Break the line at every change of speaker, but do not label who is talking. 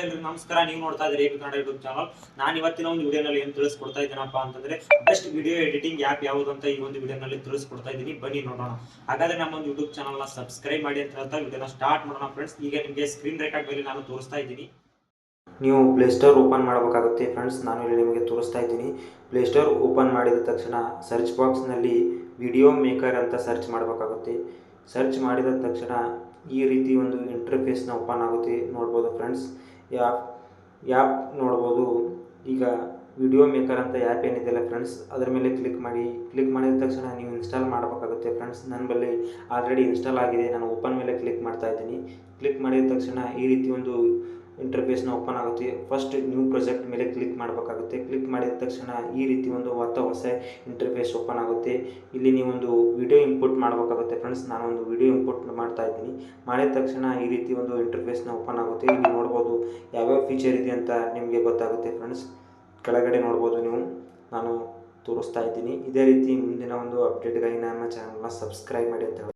ಎಲ್ರಿಗೂ ನಮಸ್ಕಾರ, ನೀವು ನೋಡ್ತಾ ಇದ್ದೀರಿ ಕನ್ನಡ ಯೂಟ್ಯೂಬ್ ಚಾನಲ್. ನಾನು ಇವತ್ತಿನ ಒಂದು ವಿಡಿಯೋನಲ್ಲಿ ಏನು ತಿಳಿಸ್ಕೊಡ್ತಾ ಇದ್ದೀನಪ್ಪ ಅಂತಂದ್ರೆ ಬೆಸ್ಟ್ ವಿಡಿಯೋ ಎಡಿಟಿಂಗ್ ಆ್ಯಪ್ ಯಾವುದು ಅಂತ ಈ ಒಂದು ವಿಡಿಯೋನಲ್ಲಿ ತಿಳಿಸ್ಕೊಡ್ತಾ ಇದ್ದೀನಿ. ಬನ್ನಿ ನೋಡೋಣ. ಹಾಗಾದ್ರೆ ನಮ್ಮ ಒಂದು ಯೂಟ್ಯೂಬ್ ಚಾನಲ್ನ ಸಬ್ಸ್ಕ್ರೈಬ್ ಮಾಡಿ ಅಂತ ಹೇಳ್ತಾ ವಿಡಿಯೋನ ಸ್ಟಾರ್ಟ್ ಮಾಡೋಣ ಫ್ರೆಂಡ್ಸ್ ಈಗ ನಿಮಗೆ ಸ್ಕ್ರೀನ್ ರೆಕಾರ್ಡ್ ಮೇಲೆ ನಾನು ತೋರಿಸ್ತಾ ಇದ್ದೀನಿ.
ನೀವು ಪ್ಲೇಸ್ಟೋರ್ ಓಪನ್ ಮಾಡಬೇಕಾಗುತ್ತೆ ಫ್ರೆಂಡ್ಸ್ ನಾನು ಇಲ್ಲಿ ನಿಮಗೆ ತೋರಿಸ್ತಾ ಇದ್ದೀನಿ. ಪ್ಲೇಸ್ಟೋರ್ ಓಪನ್ ಮಾಡಿದ ತಕ್ಷಣ ಸರ್ಚ್ ಬಾಕ್ಸ್ನಲ್ಲಿ ವಿಡಿಯೋ ಮೇಕರ್ ಅಂತ ಸರ್ಚ್ ಮಾಡಬೇಕಾಗುತ್ತೆ. ಸರ್ಚ್ ಮಾಡಿದ ತಕ್ಷಣ ಈ ರೀತಿ ಒಂದು ಇಂಟರ್ಫೇಸ್ನ ಓಪನ್ ಆಗುತ್ತೆ. ನೋಡ್ಬೋದು ಫ್ರೆಂಡ್ಸ್ ಯಾಪ್ ಯಾಪ್ ನೋಡ್ಬೋದು. ಈಗ ವಿಡಿಯೋ ಮೇಕರ್ ಅಂತ ಆ್ಯಪ್ ಏನಿದೆಯಲ್ಲ ಫ್ರೆಂಡ್ಸ್, ಅದರ ಮೇಲೆ ಕ್ಲಿಕ್ ಮಾಡಿ. ಕ್ಲಿಕ್ ಮಾಡಿದ ತಕ್ಷಣ ನೀವು ಇನ್ಸ್ಟಾಲ್ ಮಾಡಬೇಕಾಗುತ್ತೆ ಫ್ರೆಂಡ್ಸ್. ನನ್ನ ಬಳಿ ಆಲ್ರೆಡಿ ಇನ್ಸ್ಟಾಲ್ ಆಗಿದೆ. ನಾನು ಓಪನ್ ಮೇಲೆ ಕ್ಲಿಕ್ ಮಾಡ್ತಾ ಇದ್ದೀನಿ. ಕ್ಲಿಕ್ ಮಾಡಿದ ತಕ್ಷಣ ಈ ರೀತಿ ಒಂದು ಇಂಟರ್ಫೇಸ್ನ ಓಪನ್ ಆಗುತ್ತೆ. ಫಸ್ಟ್ ನ್ಯೂ ಪ್ರಾಜೆಕ್ಟ್ ಮೇಲೆ ಕ್ಲಿಕ್ ಮಾಡಬೇಕಾಗುತ್ತೆ. ಕ್ಲಿಕ್ ಮಾಡಿದ ತಕ್ಷಣ ಈ ರೀತಿ ಒಂದು ಹೊಸ ಹೊಸ ಇಂಟರ್ಫೇಸ್ ಓಪನ್ ಆಗುತ್ತೆ. ಇಲ್ಲಿ ನೀವೊಂದು ವಿಡಿಯೋ ಇನ್ಪುಟ್ ಮಾಡಬೇಕಾಗುತ್ತೆ ಫ್ರೆಂಡ್ಸ್. ನಾನು ಒಂದು ವಿಡಿಯೋ ಇಂಪೋರ್ಟ್ ಮಾಡ್ತಾ ಇದ್ದೀನಿ. ಮಾಡಿದ ತಕ್ಷಣ ಈ ರೀತಿ ಒಂದು ಇಂಟರ್ಫೇಸ್ನ ಓಪನ್ ಆಗುತ್ತೆ. ಇಲ್ಲಿ ನೋಡ್ಬೋದು ಯಾವ್ಯಾವ ಫೀಚರ್ ಇದೆ ಅಂತ ನಿಮಗೆ ಗೊತ್ತಾಗುತ್ತೆ ಫ್ರೆಂಡ್ಸ್ ಕೆಳಗಡೆ ನೋಡ್ಬೋದು ನೀವು. ನಾನು ತೋರಿಸ್ತಾ ಇದ್ದೀನಿ. ಇದೇ ರೀತಿ ಮುಂದಿನ ಒಂದು ಅಪ್ಡೇಟ್ಗಾಗಿ ನಮ್ಮ ಚಾನಲ್ನ ಸಬ್ಸ್ಕ್ರೈಬ್ ಮಾಡಿ ಅಂತ